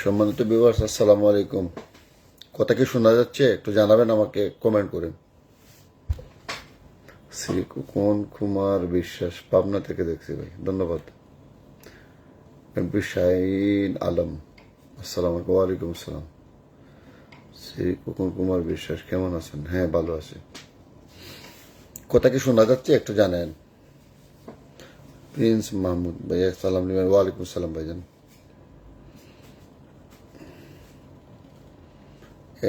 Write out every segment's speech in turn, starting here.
সম্মানিত বিভার্স আসসালামু আলাইকুম। কথা কি শোনা যাচ্ছে? একটু জানাবেন আমাকে কমেন্ট করেন শ্রী কুকন কুমার বিশ্বাস, পাবনা থেকে দেখছি ভাই, ধন্যবাদ। এমপি শাহিন আলম, আসসালাম আলাইকুম, ওয়ালাইকুম আসসালাম। শ্রী কুকন কুমার বিশ্বাস, কেমন আছেন? হ্যাঁ ভালো আছে। কথা কি শোনা যাচ্ছে? একটু জানেন। প্রিন্স মাহমুদ ভাই আসসালাম ওয়ালাইকুম আসসালাম ভাইজান।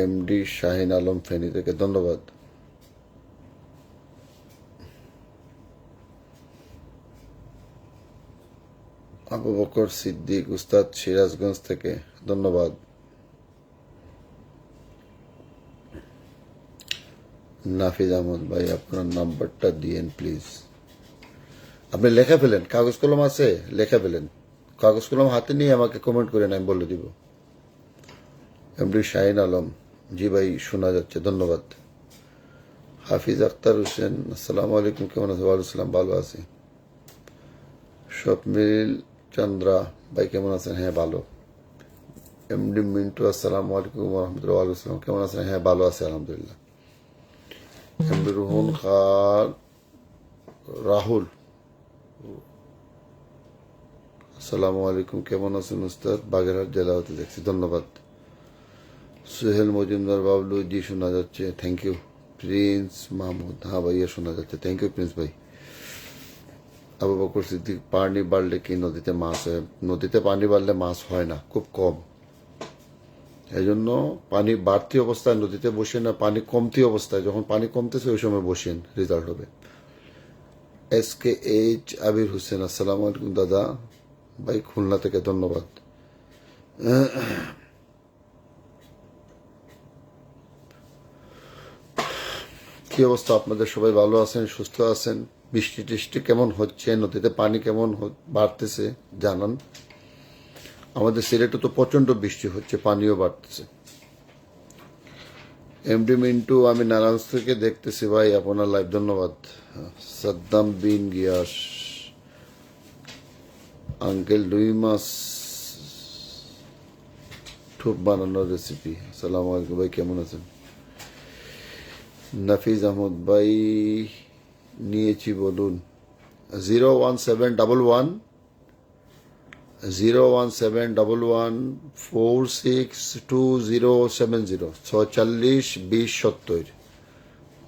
এমডি শাহিন আলম ফেনী থেকে ধন্যবাদ আবু বকর সিদ্দিক উস্তাদ সিরাজগঞ্জ থেকে ধন্যবাদ নাফিজ আহমদ ভাই, আপনার নাম্বারটা দিয়েন প্লিজ আপনি লেখা ফেলেন, কাগজ কলম আছে, লেখা ফেলেন। কাগজ কলম হাতে নিয়ে আমাকে কমেন্ট করেন, আমি বলে দিব। এমডি শাহিন আলম জি ভাই, শোনা যাচ্ছে, ধন্যবাদ। হাফিজ আক্তার হোসেন, আসসালামু আলাইকুম, কেমন আছে ওয়ালাইকুম ভালো আছি। স্বপ্নিল চন্দ্রা, ভাই, কেমন আছেন? হ্যাঁ ভালো। এমডি মিন্টু, আসসালামু আলাইকুম রহমতুল্লাহ ওয়ালাইকুম কেমন আছেন? হ্যাঁ ভালো আছে, আলহামদুলিল্লাহ। এমডি রুহন খান, রাহুল। আসসালামু আলাইকুম, কেমন আছেন উস্তাদ? বাগেরহাট জেলা হতে দেখছি, ধন্যবাদ। সোহেল মজুমদার বাবলু, জি, শোনা যাচ্ছে। থ্যাংক ইউ প্রিন্স মাহমুদ হ্যাঁ ভাইয়া, শোনা যাচ্ছে। থ্যাংক ইউ প্রিন্স ভাই। আবু বকর সিদ্দিক, পানি বাড়লে কি নদীতে মাছ হয়? নদীতে পানি বাড়লে মাছ হয় না, খুব কম। এই জন্য পানি বাড়তি অবস্থায় নদীতে বসে না, পানি কমতি অবস্থায়। যখন পানি কমতেছে, ওই সময় বসেন রেজাল্ট হবে। S K H Abir Hossain, আসসালামু আলাইকুম, দাদা। ভাই, খুলনা থেকে ধন্যবাদ। কি অবস্থা? আপনাদের সবাই ভালো আছেন? সুস্থ আছেন? বৃষ্টি টিষ্টি কেমন হচ্ছে? নদীতে পানি কেমন বাড়তেছে? জানান। আমাদের সিলেটে তো প্রচণ্ড বৃষ্টি হচ্ছে, পানিও বাড়তেছে। এমডি মিন্টু, আমি নারায়ণগঞ্জ থেকে দেখতেছি ভাই, আপনার লাইভ ধন্যবাদ। সাদ্দাম বিন গিয়াস, আঙ্কেল দুই মাস ঠুপ বানানোর রেসিপি আসসালামু আলাইকুম ভাই, কেমন আছেন? নাফিজ আহমদ ভাই নিয়েছি বলুন। Zero one seven double one, zero one seven double one, four six two zero seven zero ছচল্লিশ বিশ সত্তর।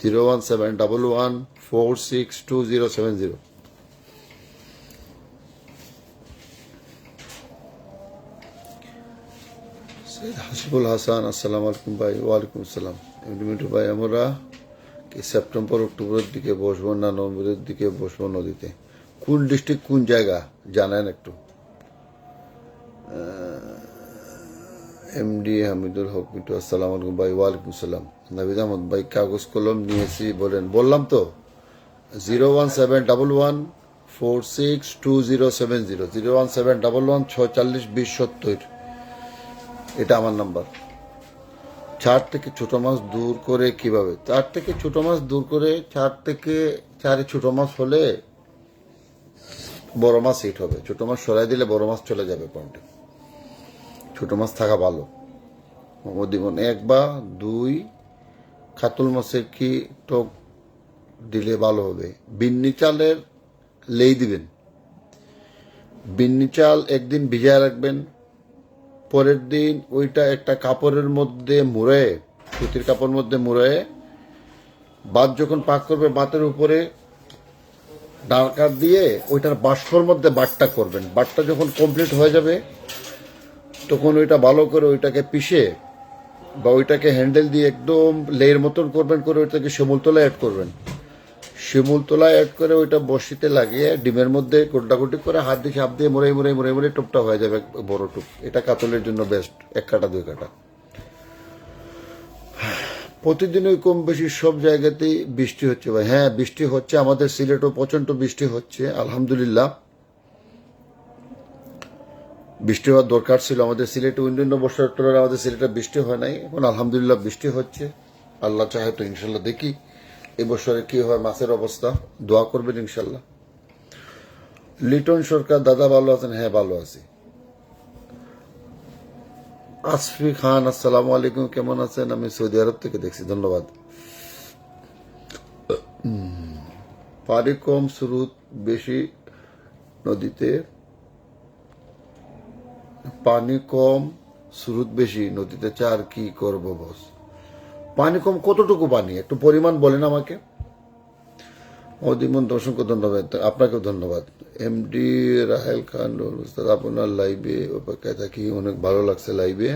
Zero one seven double one, four six two zero seven zero. Hasibul Hasan, আসসালামু আলাইকুম ভাই, ওয়ালাইকুম আসসালাম। ভাই, আমরা সেপ্টেম্বর, অক্টোবরের দিকে বসবো না নভেম্বরের দিকে বসবো নদীতে? কোন ডিস্ট্রিক্ট, কোন জায়গা? জানেন একটু। এমডি হামিদুল হক মিন্টু আসসালামু আলাইকুম ভাই, ওয়ালাইকুম আসসালাম নাবিদ আহমদ ভাই, কাগজ কলম নিয়েছি বলেন। বললাম তো, zero one seven double one four six two zero seven zero zero one seven double one ছয়চল্লিশ বিশ সত্তর। এটা আমার নাম্বার। চার থেকে ছোট মাছ দূর করে কীভাবে? চার থেকে ছোট মাছ দূর করে চার থেকে চারে ছোট মাছ হলে বড় মাছ হিট হবে। ছোট মাছ সরাই দিলে বড় মাছ চলে যাবে পয়েন্টে ছোট মাছ থাকা ভালো। মোহাম্মদীবন এক বা দুই খাতুল মাছের কি টক দিলে ভালো হবে? বিন্নি চালের লেই দিবেন। বিন্নি চাল একদিন ভিজায় রাখবেন। পরের দিন ওইটা একটা কাপড়ের মধ্যে মুড়ে, সুতির কাপড়ের মধ্যে মুড়ে ভাত যখন পাক করবে ভাতের উপরে ডালকার দিয়ে ওইটার বাষ্পর মধ্যে বাটটা করবেন। বাটটা যখন কমপ্লিট হয়ে যাবে, তখন ওইটা ভালো করে ওইটাকে পিষে বা ওইটাকে হ্যান্ডেল দিয়ে একদম লেয়ের মতন করবেন, করে ওইটাকে শিমুলতলা অ্যাড করবেন। শিমুলতলা অ্যাড করে ওইটা বসিতে লাগিয়ে ডিমের মধ্যে কোটাকুটি করে হাত দিয়ে চাপ দিয়ে মুড়ে মুড়ে মুড়ে মুড়ে টুপটা হয়ে যাবে বড় টুপ। এটা কাতলের জন্য বেস্ট এক কাটা, দুই কাটা। ওই কম বেশি সব জায়গাতেই বৃষ্টি হচ্ছে ভাই। হ্যাঁ বৃষ্টি হচ্ছে, আমাদের সিলেটও প্রচণ্ড বৃষ্টি হচ্ছে, আলহামদুলিল্লাহ। বৃষ্টি হওয়ার দরকার ছিল আমাদের সিলেটে, অন্যান্য বছর আমাদের সিলেটে বৃষ্টি হয় নাই। এখন আলহামদুলিল্লাহ বৃষ্টি হচ্ছে। আল্লাহ চাহে তো ইনশাল্লাহ দেখি। এবছরে কি হয় মাছের অবস্থা? দোয়া করবেন ইনশাল্লাহ। লিটন সরকার, দাদা ভালো আছেন? হ্যাঁ ভালো আছি। আসফি খান, আসসালামু আলাইকুম, কেমন আছেন? আমি সৌদি আরব থেকে দেখছি, ধন্যবাদ। পানি কম স্রোত বেশি নদীতে পানি কম স্রোত বেশি নদীতে, চার কি করব, বস? পানি কম কতটুকু পানি একটু পরিমাণ বলেন আমাকে। অদিমন অসংখ্য ধন্যবাদ। আপনাকেও ধন্যবাদ। এমডি রাহেল খান আপনার লাইভে অপেক্ষায় থাকি। অনেক ভালো লাগছে লাইভে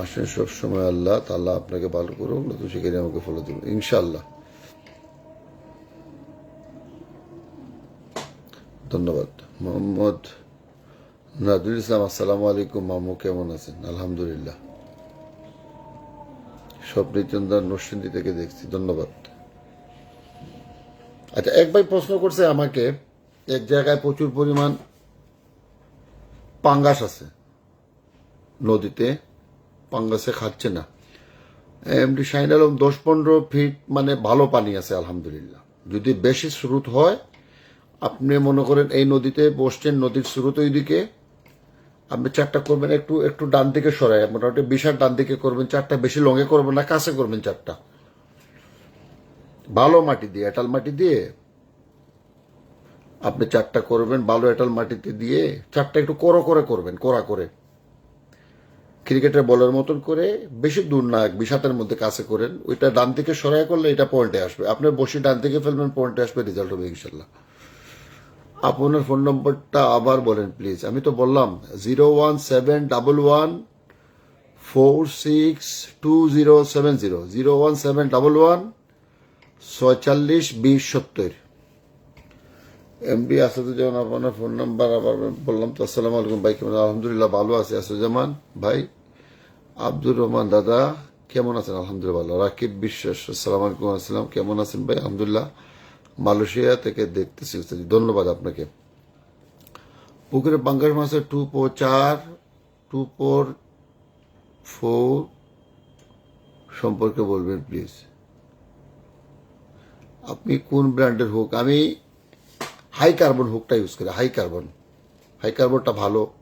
আসেন সবসময় আল্লাহ তাল্লাহ আপনাকে ভালো করুক, নতুন সেখানে আমাকে ফলো দেবেন ইনশাল্লাহ ধন্যবাদ। মোহাম্মদ নাজরুল ইসলাম, আসসালামু আলাইকুম, মামু কেমন আছেন? আলহামদুলিল্লাহ। স্বপ্নিচন্দ্র নরসিংদী থেকে দেখছি। ধন্যবাদ। আচ্ছা এক ভাই প্রশ্ন করছে আমাকে, এক জায়গায় প্রচুর পরিমাণ পাঙ্গাস আছে। নদীতে পাঙ্গাসে খাচ্ছে না। এমডি শাহিন আলম, দশ পনেরো ফিট মানে ভালো পানি আছে, আলহামদুলিল্লাহ। যদি বেশি স্রোত হয়, আপনি মনে করেন এই নদীতে বসছেন, নদীর স্রোত ওইদিকে আপনি চারটা করবেন, একটু একটু ডান দিকে সরাই। মোটামুটি বিশাল ডান দিকে করবেন, চারটা। বেশি লঙে করবেন না, কাছে করবেন চারটা। ভালো মাটি দিয়ে, এটাল মাটি দিয়ে আপনি চারটা করবেন, ভালো এটাল মাটিতে দিয়ে চারটা একটু করো করে করবেন, কোরা করে। ক্রিকেটের বলের মতন করে, বেশি দূর না বিশ হাতের মধ্যে কাছে করেন। ওইটা ডান থেকে সরাই করলে এটা পয়েন্টে আসবে। আপনি বসে ডান থেকে ফেলবেন পয়েন্টে আসবে রেজাল্ট হবে ইনশাল্লাহ। আপনার ফোন নম্বরটা আবার বলেন প্লিজ আমি তো বললাম, zero one seven double one four six two zero seven zero zero one seven double one ছয়চল্লিশ বিশ সত্তর। এমডি আসাদুজ্জামান, আপনার ফোন নাম্বার আবার বললাম তো, আসসালামু আলাইকুম ভাই, কেমন আলহামদুলিল্লাহ ভালো আছে, আসাদুজ্জামান ভাই। আব্দুর রহমান দাদা, কেমন আছেন? আলহামদুলিল্লাহ রাকিব বিশ্বাস, আসসালাম আলাইকুম, আসসালাম, কেমন আছেন ভাই? আলহামদুলিল্লাহ। মালয়েশিয়া থেকে দেখতেছি। ধন্যবাদ আপনাকে। পুকুরে পাঙ্গাস মাছের টু পো চার, টু ফোর ফোর সম্পর্কে বলবেন প্লিজ। আপনি কোন ব্র্যান্ডের হুক, আমি হাই কার্বন হুকটা ইউজ করি, হাই কার্বন। হাই কার্বনটা ভালো।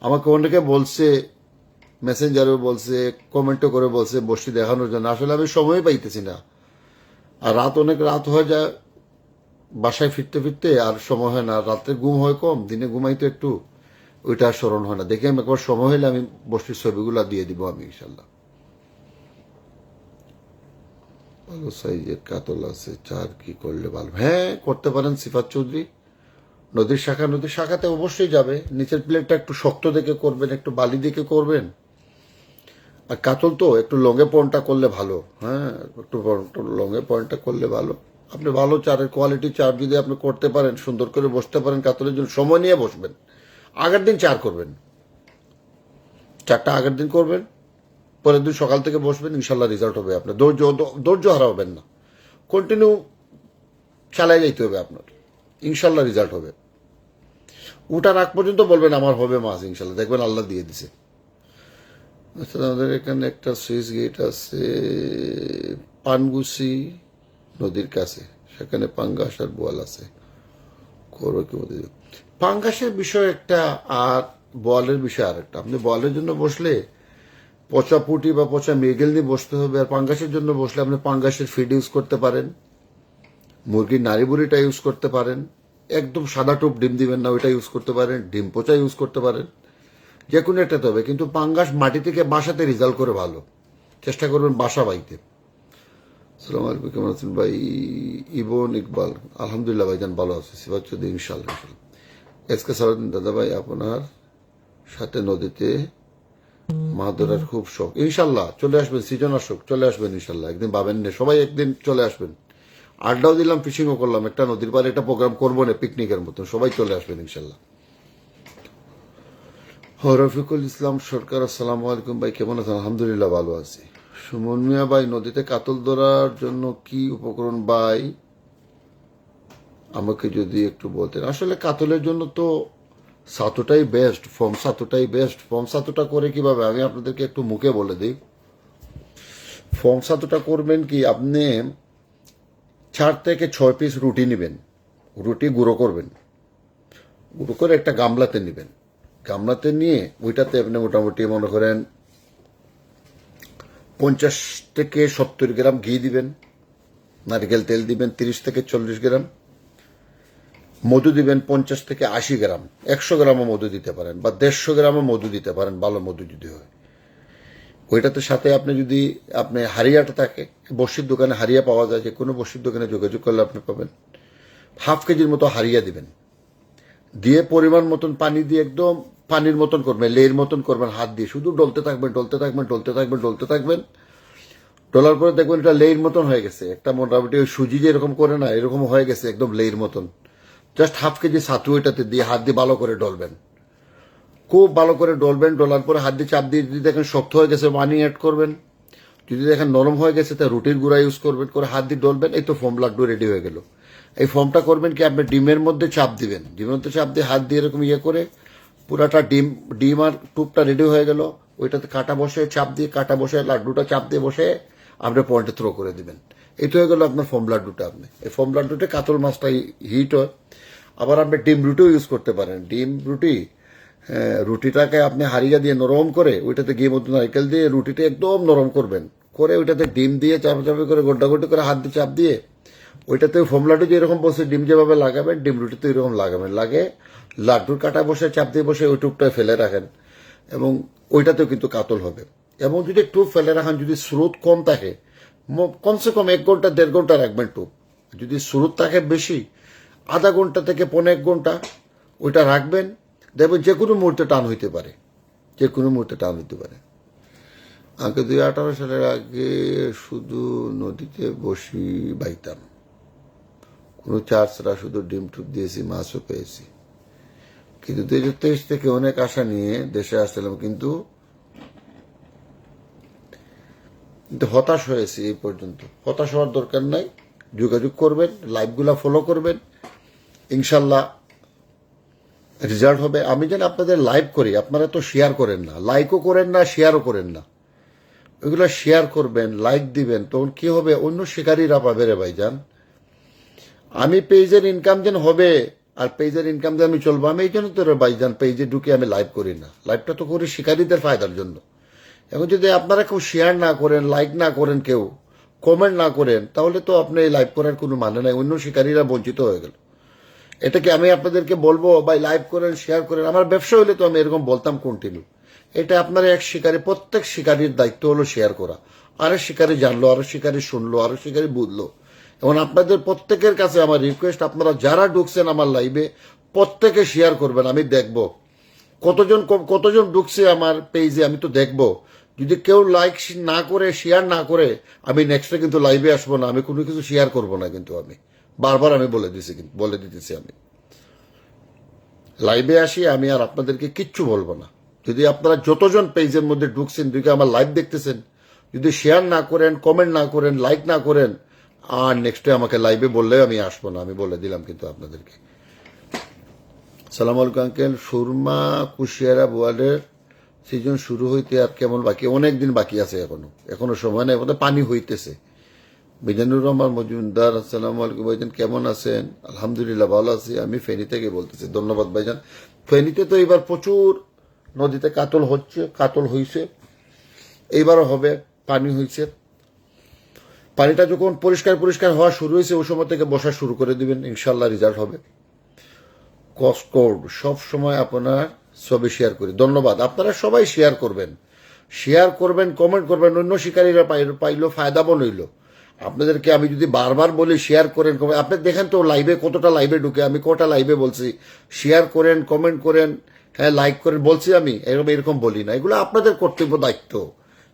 আমাকে অনেকে বলছে, মেসেঞ্জারও বলছে, কমেন্টও করে বলছে, বসি দেখানোর জন্য। আসলে আমি সময় পাইতেছি না। আর রাত অনেক রাত হয়ে যায় বাসায় ফিরতে ফিরতে আর সময় হয় না। রাতে ঘুম হয় কম, দিনে ঘুমাই তো একটু। ওইটা স্মরণ হয় না। দেখে আমি একবার সময় হলে আমি বসির ছবিগুলো দিয়ে দিব আমি ইনশাল্লাহ ভালো সাইজের কাতল আছে, চার কি করলে ভালো। হ্যাঁ করতে পারেন সিফাত চৌধুরী। নদীর শাখা, নদীর শাখাতে অবশ্যই যাবে। নিচের প্লেটটা একটু শক্ত দেখে করবেন, একটু বালি দেখে করবেন। আর কাতল তো একটু লঙে পয়েন্টটা করলে ভালো। হ্যাঁ একটু একটু লঙে পয়েন্টটা করলে ভালো। আপনি ভালো চারের কোয়ালিটি চার যদি আপনি করতে পারেন, সুন্দর করে বসতে পারেন কাতলের জন্য সময় নিয়ে বসবেন। আগের দিন চার করবেন। চারটা আগের দিন করবেন। পরের দিন সকাল থেকে বসবেন, ইনশাল্লাহ রেজাল্ট হবে আপনার। ধৈর্য ধৈর্য হারাবেন না। কন্টিনিউ চালাই যাইতে হবে আপনার। ইনশাল্লাহ রেজাল্ট হবে। উঠার আগ পর্যন্ত বলবেন, আমার হবে মাছ, ইনশাল্লাহ। দেখবেন আল্লাহ দিয়ে দিছে। আচ্ছা আমাদের এখানে একটা সুইচ গেট আছে। পানগুসি নদীর কাছে, সেখানে পাঙ্গাস আর বোয়াল আছে। পাঙ্গাসের বিষয় একটা আর বলের বিষয় আর একটা আপনি বলের জন্য বসলে পচা পুটি বা পচা মেগেল নিয়ে বসতে হবে, আর পাঙ্গাসের জন্য বসলে আপনি পাঙ্গাসের ফিড ইউজ করতে পারেন। মুরগির নাড়ি বুড়িটা ইউজ করতে পারেন। একদম সাদা টুপ ডিম দিবেন না, ওইটা ইউজ করতে পারেন। ডিম পচা ইউজ করতে পারেন। যে কোনো একটা তবে কিন্তু পাঙ্গাস মাটি থেকে বাসাতে রেজাল্ট করে ভালো। চেষ্টা করবেন বাসা বাইতে। সালাম আলাইকুম আছেন ভাই? ইবন ইকবাল, আলহামদুলিল্লাহ ভালো আছে। সিবাজ চৌধুরী দাদা ভাই, আপনার সাথে নদীতে মাছ ধরার খুব শখ। ইনশাল্লাহ চলে আসবেন চলে আসবেন ইনশাল্লাহ একদিন পাবেন না, সবাই একদিন চলে আসবেন। আড্ডাও দিলাম, ফিশিংও করলাম, একটা নদীর পাড়ে একটা প্রোগ্রাম করব না, পিকনিকের মতন, সবাই চলে আসবেন ইনশাল্লাহ রফিকুল ইসলাম সরকার, আসসালামু আলাইকুম ভাই, কেমন আছেন? আলহামদুলিল্লাহ, ভালো আছি। সুমন মিয়া ভাই, নদীতে কাতল ধরার জন্য কি উপকরণ ভাই? আমাকে যদি একটু বলতেন। আসলে কাতলের জন্য তো সাতুটাই বেস্ট ফর্ম সাতুটাই বেস্ট ফর্ম সাতুটা করে কীভাবে? আমি আপনাদেরকে একটু মুখে বলে দিই। ফর্ম সাতুটা করবেন কি, আপনি চার থেকে ছয় পিস রুটি নেবেন। রুটি গুঁড়ো করবেন। গুঁড়ো করে একটা গামলাতে নেবেন। গামলাতে নিয়ে ওইটাতে আপনি মোটামুটি মনে করেন পঞ্চাশ থেকে সত্তর গ্রাম ঘি দিবেন, নারকেল তেল দিবেন তিরিশ থেকে চল্লিশ গ্রাম, মধু দিবেন পঞ্চাশ থেকে আশি গ্রাম, একশো গ্রামও মধু দিতে পারেন বা দেড়শো গ্রামও মধু দিতে পারেন, ভালো মধু যদি হয়। ওইটাতে সাথে আপনি যদি, আপনি হারিয়াটা থাকে, বসির দোকানে হারিয়া পাওয়া যায়, যে কোনো বসির দোকানে যোগাযোগ করলে আপনি পাবেন। হাফ কেজির মতো হারিয়া দিবেন। দিয়ে পরিমাণ মতন পানি দিয়ে একদম পানির মতন করবেন লেয়ের মতন করবেন, হাত দিয়ে শুধু ডলতে থাকবেন ডলতে থাকবেন ডলতে থাকবেন ডলতে থাকবেন। ডলার পরে দেখবেন এটা লেয়ের মতন হয়ে গেছে। একটা মোটামুটি ওই সুজি যে এরকম করে না, এরকম হয়ে গেছে একদম লেয়ের মতন। জাস্ট হাফ কেজি ছাতু এটাতে দিয়ে হাত দিয়ে ভালো করে ডলবেন। খুব ভালো করে ডলবেন, ডলার পরে হাত দিয়ে চাপ দিয়ে যদি দেখেন শক্ত হয়ে গেছে পানি অ্যাড করবেন। যদি দেখেন নরম হয়ে গেছে, তা রুটির গুঁড়া ইউজ করবেন, করে হাত দিয়ে ডলবেন। এই তো ফোম লাড্ডু রেডি হয়ে গেল। এই ফোমটা করবেন কি, আপনি ডিমের মধ্যে চাপ দিবেন। ডিমের মধ্যে চাপ দিয়ে হাত দিয়ে এরকম ইয়ে করে পুরাটা ডিম ডিম আর টুপটা রেডি হয়ে গেল। ওইটাতে কাটা বসে চাপ দিয়ে কাটা বসে লাড্ডুটা চাপ দিয়ে বসে আপনি পয়েন্টে থ্রো করে দিবেন। তো হয়ে গেল আপনার ফোম লাড্ডুটা আপনি। এই ফোম লাড্ডুতে কাতল মাছটা হিট হয়। আবার আপনি ডিম রুটিও ইউজ করতে পারেন। ডিম রুটি রুটিটাকে আপনি হারিয়া দিয়ে নরম করে ওইটাতে গিয়ে মতো নারকেল দিয়ে রুটিটা একদম নরম করবেন। করে ওইটাতে ডিম দিয়ে চাপাচাপি করে গোড্ডাগোড্ডি করে হাত দিয়ে চাপ দিয়ে ওইটাতে ফোম লাড্ডু যেরকম বসে ডিম যেভাবে লাগাবেন, ডিম রুটিতে এরকম লাগাবেন। লাগে লাড্ডুর কাটা বসে, চাপ দিয়ে বসে ওই টুকটায় ফেলে রাখেন এবং ওইটাতেও কিন্তু কাতল হবে। এবং যদি টুপ ফেলে রাখেন, যদি স্রোত কম থাকে কমসে কম এক ঘণ্টা, দেড় ঘণ্টা রাখবেন টুপ যদি স্রোত থাকে বেশি, আধা ঘণ্টা থেকে পনেরো এক ঘণ্টা ওইটা রাখবেন, দেখবেন যে কোনো মুহূর্তে টান হইতে পারে। যে কোনো মুহূর্তে টান হইতে পারে। আগে দুই আঠারো সালের আগে শুধু নদীতে বসি বাইতাম। কোনো চার্চরা শুধু ডিম টুপ দিয়েছি, মাছও পেয়েছি। কিন্তু দুই তেইশ থেকে অনেক আশা নিয়ে দেশে আসছিলাম, কিন্তু কিন্তু হতাশ হয়েছি এই পর্যন্ত। হতাশ হওয়ার দরকার নাই, যোগাযোগ করবেন, লাইভগুলা ফলো করবেন ইনশাল্লাহ রেজাল্ট হবে। আমি যেন আপনাদের লাইভ করি, আপনারা তো শেয়ার করেন না লাইকও করেন না শেয়ারও করেন না। ওইগুলো শেয়ার করবেন লাইক দিবেন, তখন কি হবে? অন্য শিকারীরা পাবে রে ভাইজান। আমি পেজের ইনকাম যেন হবে, আর পেজের ইনকাম দিয়ে আমি চলবো, আমি এই জন্য তো রে ভাইজান পেজে ঢুকে আমি লাইভ করি না। লাইভটা তো করি শিকারীদের ফায়দার জন্য। এখন যদি আপনারা কেউ শেয়ার না করেন লাইক না করেন কেউ কমেন্ট না করেন, তাহলে তো আপনি এই লাইভ করার কোনো মানে নাই, অন্য শিকারীরা বঞ্চিত হয়ে গেল। এটাকে আমি আপনাদেরকে বলব, ভাই লাইভ করেন শেয়ার করেন। আমার ব্যবসা হলে তো আমি এরকম বলতাম কন্টিনিউ এটা আপনার এক শিকারী, প্রত্যেক শিকারীর দায়িত্ব হলো শেয়ার করা। আরও শিকারী জানলো আরও শিকারী শুনলো আরও শিকারী বুঝলো। এবং আপনাদের প্রত্যেকের কাছে আমার রিকোয়েস্ট আপনারা যারা ঢুকছেন আমার লাইভে প্রত্যেকে শেয়ার করবেন, আমি দেখব। কতজন কতজন ঢুকছে আমার পেজে আমি তো দেখব। যদি কেউ লাইক না করে শেয়ার না করে, আমি নেক্সটে কিন্তু লাইভে আসব না, আমি কোনো কিছু শেয়ার করব না কিন্তু আমি। বারবার আমি বলে দিছি কিন্তু, বলে দিতেছি আমি। লাইভে আসি, আমি আর আপনাদেরকে কিচ্ছু বলব না। যদি আপনারা যতজন পেজের মধ্যে ঢুকছেন যদি আমার লাইভ দেখতেছেন, যদি শেয়ার না করেন কমেন্ট না করেন লাইক না করেন আর নেক্সটে আমাকে লাইভে বললে আমি আসব না, আমি বলে দিলাম কিন্তু আপনাদেরকে। সালাম আলাইকুম আঙ্কেল সুরমা, কুশিয়ারা বোয়ালের সিজন শুরু হইতে আর কেমন বাকি? অনেক দিন বাকি আছে এখনও। এখনও সময় নেই বোধহয় পানি হইতেছে। বিজানুর রহমান মজুমদার, আসসালাম আলাইকুম ভাইজান, কেমন আছেন? আলহামদুলিল্লাহ ভালো আছি, আমি ফেনী থেকে বলতেছি, ধন্যবাদ ভাইজান। ফেনীতে তো এবার প্রচুর নদীতে কাতল হচ্ছে, কাতল হইছে এইবারও হবে, পানি হয়েছে পানিটা যখন পরিষ্কার পরিষ্কার হওয়া শুরু হয়েছে, ওই সময় থেকে বসা শুরু করে দিবেন ইনশাল্লাহ রেজাল্ট হবে। কসকোড সব সময় আপনার ছবি শেয়ার করি। ধন্যবাদ। আপনারা সবাই শেয়ার করবেন। শেয়ার করবেন কমেন্ট করবেন, অন্য শিকারীরা পাইল ফায়দাবন হইল। আপনাদেরকে আমি যদি বারবার বলি শেয়ার করেন আপনি দেখেন তো লাইভে কতটা লাইভে ঢুকে, আমি কটা লাইভে বলছি। শেয়ার করেন কমেন্ট করেন হ্যাঁ লাইক করেন, বলছি আমি। এরকম এরকম বলি না। এগুলো আপনাদের কর্তব্য, দায়িত্ব।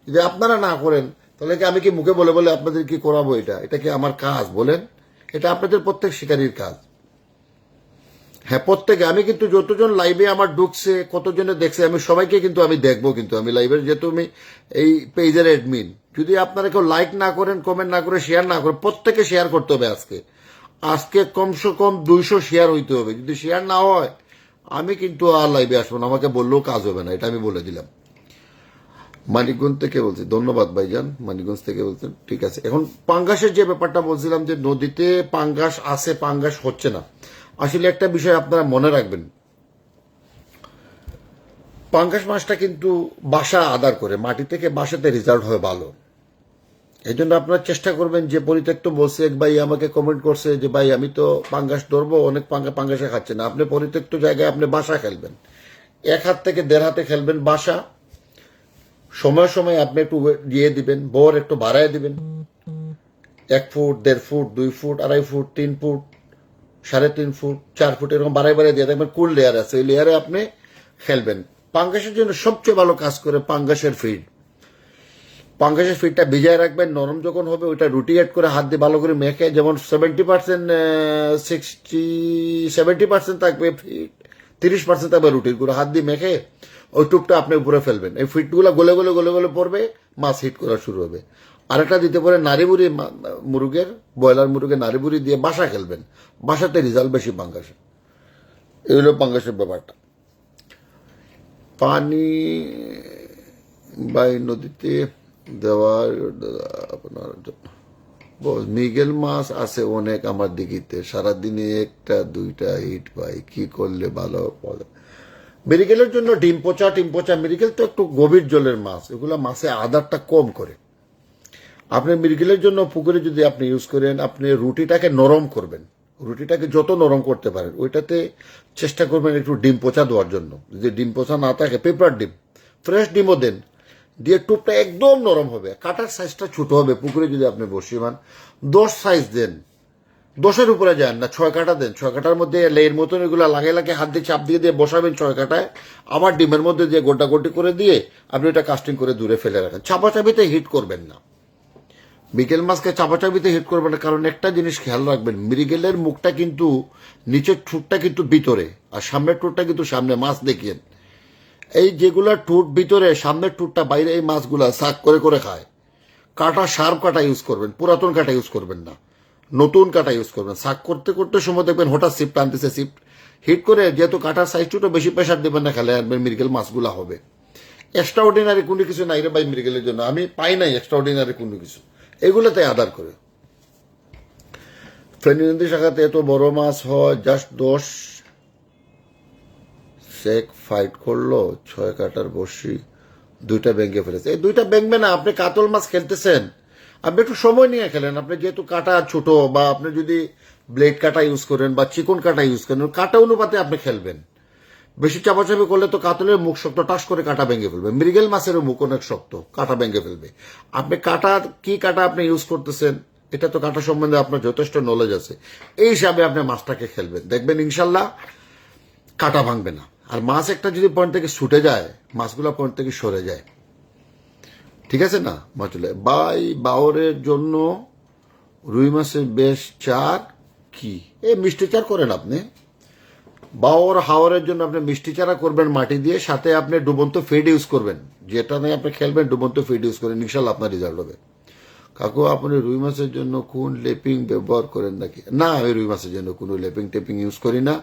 যদি আপনারা না করেন তাহলে কি আমি কি মুখে বলে বলে আপনাদের কি করাবো এটা? এটা কি আমার কাজ? বলেন। এটা আপনাদের প্রত্যেক শিকারীর কাজ। হ্যাঁ প্রত্যেকে। আমি কিন্তু যতজন লাইভে আমার ঢুকছে, কতজনে দেখছে, আমি সবাইকে কিন্তু আমি দেখব কিন্তু আমি লাইভের যেহেতু আমি এই পেজের অ্যাডমিন যদি আপনারা কেউ লাইক না করেন কমেন্ট না করে শেয়ার না করেন প্রত্যেকে শেয়ার করতে হবে আজকে। আজকে কমসে কম দুইশো শেয়ার হইতে হবে। যদি শেয়ার না হয়, আমি কিন্তু আর লাইভে আসব না। আমাকে বললেও কাজ হবে না, এটা আমি বলে দিলাম। মানিকগঞ্জ থেকে বলছি, ধন্যবাদ ভাইজান, মানিকগঞ্জ থেকে বলছেন, ঠিক আছে। এখন পাঙ্গাসের যে ব্যাপারটা বলছিলাম যে নদীতে পাঙ্গাস আছে, পাঙ্গাস হচ্ছে না, আসলে একটা বিষয় আপনারা মনে রাখবেন। পাঙ্গাস মাছটা কিন্তু বাসা আদার করে, মাটি থেকে বাসাতে রেজাল্ট হয় ভালো। এই জন্য আপনারা চেষ্টা করবেন যে পরিত্যক্ত বলছে এক ভাই আমাকে কমেন্ট করছে যে, ভাই, আমি তো পাঙ্গাস ধরবো, অনেক পাঙ্গা, পাঙ্গাসে খাচ্ছে না আপনি পরিত্যক্ত জায়গায় আপনি বাসা খেলবেন। এক হাত থেকে দেড় হাতে খেলবেন বাসা সময় সময় আপনি একটু দিয়ে দিবেন, বোর একটু বাড়ায় দিবেন। এক ফুট, দেড় ফুট, দুই ফুট, আড়াই ফুট, তিন ফুট, সাড়ে তিন ফুট, চার ফুট, এরকম বাড়ায় বাড়ায় দিয়ে দেখবেন কুল লেয়ার আছে? ওই লেয়ারে আপনি খেলবেন। পাঙ্গাসের জন্য সবচেয়ে ভালো কাজ করে পাঙ্গাসের ফিড পাঙ্গাসের ফিডটা ভিজায় রাখবেন, নরম যখন হবে ওইটা রুটি অ্যাড করে হাত দিয়ে ভালো করে মেখে, যেমন seventy percent sixty seventy percent থাকবে ফিড তিরিশ পার্সেন্ট থাকবে রুটির গুঁড়ো। হাত দিয়ে মেখে ওই টুপটা আপনি উপরে ফেলবেন। এই ফিটগুলো গলে গলে গলে গলে পড়বে, মাছ হিট করা শুরু হবে। আরেকটা দিতে পারে নারীবুড়ি মুরগের, ব্রয়লার মুরগের নারীবুড়ি দিয়ে বাসা খেলবেন। বাসাতে রেজাল্ট বেশি পাঙ্গাসে। এই হলো পাঙ্গাসের ব্যাপারটা। পানি বাই নদীতে দেওয়ার, আপনার জন্য। মাছ আছে অনেক আমার দিঘিতে। সারাদিনে একটা, দুইটা হিট পাই। কি করলে ভালো হবে? মেরিকেলের জন্য ডিম পচা টিম পচা মেরিকেল তো একটু গভীর জলের মাছ। এগুলো মাছে আদারটা কম করে। আপনি মৃগেলের জন্য পুকুরে যদি আপনি ইউজ করেন, আপনি রুটিটাকে নরম করবেন। রুটিটাকে যত নরম করতে পারেন, ওইটাতে চেষ্টা করবেন একটু ডিম পচা দেওয়ার জন্য। যদি ডিম পচা না থাকে পেপার ডিম ফ্রেশ ডিমও দেন। দিয়ে টুপটা একদম নরম হবে। কাটার সাইজটা ছোট হবে। পুকুরে যদি আপনি বসিয়ে মান দশ সাইজ দেন। দশের উপরে যান না, ছয় কাটা দেন। ছয় কাটার মধ্যে লেয়ের মতন এগুলো লাগে লাগে হাত দিয়ে চাপ দিয়ে দিয়ে বসাবেন ছয় কাটায়। আবার ডিমের মধ্যে দিয়ে গোটা গোটি করে দিয়ে আপনি ওটা কাস্টিং করে দূরে ফেলে রাখেন। চাপাচাপিতে হিট করবেন না। বিকেল মাছকে চাপাচাপিতে হিট করবেন না, কারণ একটা জিনিস খেয়াল রাখবেন, মৃগেলের মুখটা কিন্তু, নিচের ঠোঁটটা কিন্তু ভিতরে, আর সামনের ঠোঁটটা কিন্তু সামনে, মাছ দেখিয়েন। এই যেগুলা ঠোঁট ভিতরে, সামনের ঠোঁটটা বাইরে এই মাছগুলা শাক করে করে খায়। কাটা শার্প কাটা ইউজ করবেন, পুরাতন কাটা ইউজ করবেন না। নতুন কাটা ইউজ করবেন। শাক করতে করতে সময় দেখবেন হঠাৎ সিপ টানতেছে সিপ হিট করে যেহেতু কাটার সাইজ ছোট, বেশি প্রেশার দেবেন না খেলে আনবেন মৃগেল মাছগুলা হবে। এক্সট্রা অর্ডিনারি কোনো কিছু নাই রে ভাই মৃগেলের জন্য। আমি পাই নাই এক্সট্রা অর্ডিনারি কোনো কিছু। এগুলোতে আদার করে। ফেনী নদী শাখাতে এত বড় মাছ হয় জাস্ট দশ শেখ ফাইট করল, ছয় কাটার বসি দুইটা ব্যাঙ্গে ফেলেছে। এই দুইটা ব্যাঙ্গবে না, আপনি কাতল মাছ খেলতেছেন। আপনি একটু সময় নিয়ে খেলেন। আপনি যেহেতু কাটা ছোট বা আপনি যদি ব্লেড কাটা ইউজ করেন বা চিকন কাটা ইউজ করেন, কাটা অনুপাতে আপনি খেলবেন। বেশি চাপাচাপি করলে তো কাতলের মুখ শক্ত, টাস করে কাটা ভেঙে ফেলবে। মৃগেল মাছেরও মুখ অনেক শক্ত, কাটা ভেঙে ফেলবে। আপনি কাটার কি কাটা আপনি ইউজ করতেছেন, এটা তো কাটা সম্বন্ধে আপনার যথেষ্ট নলেজ আছে। এই হিসাবে আপনি মাছটাকে খেলবেন। দেখবেন ইনশাল্লাহ কাটা ভাঙবে না। আর মাছ একটা যদি পয়েন্ট থেকে ছুটে যায়, মাছগুলো পয়েন্ট থেকে সরে যায়। ঠিক আছে না? মাছুলে বাই বাওরের জন্য রুই মাছের বেশ চার কি? এ মিষ্টি চার করেন আপনি। বাওর হাওয়ারের জন্য আপনি মিষ্টি চারা করবেন মাটি দিয়ে, সাথে আপনি ডুবন্ত ফিড ইউজ করবেন। যেটা নিয়ে আপনি খেলবেন, ডুবন্ত ফিড ইউজ করেন ইনশাল্লাহ আপনার রেজাল্ট হবে। কাকু, আপনি রুই মাছের জন্য কোন লেপিং ব্যবহার করেন নাকি? না, আমি রুই মাছের জন্য কোনো লেপিং টেপিং ইউজ করি না।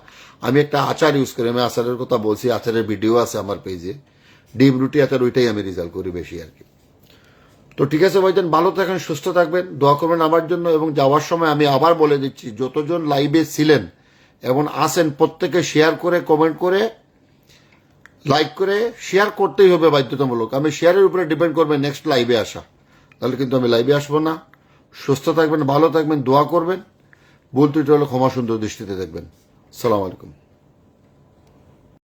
আমি একটা আচার ইউজ করি, আমি আচারের কথা বলছি, আচারের ভিডিও আছে আমার পেজে ডিম রুটি, আচার, ওইটাই আমি রেজাল্ট করি বেশি আর কি। তো ঠিক আছে ভাইজান, ভালো থাকেন, সুস্থ থাকবেন, দোয়া করবেন আমার জন্য এবং যাওয়ার সময় আমি আবার বলে দিচ্ছি, যতজন লাইভে ছিলেন এবং আসেন প্রত্যেকে শেয়ার করে কমেন্ট করে লাইক করে শেয়ার করতেই হবে বাধ্যতামূলক। আমি শেয়ারের উপরে ডিপেন্ড করবে নেক্সট লাইভে আসা। তাহলে কিন্তু আমি লাইভে আসব না। সুস্থ থাকবেন, ভালো থাকবেন, দোয়া করবেন। ত্রুটি হলে ক্ষমা সুন্দর দৃষ্টিতে দেখবেন। সালাম আলাইকুম।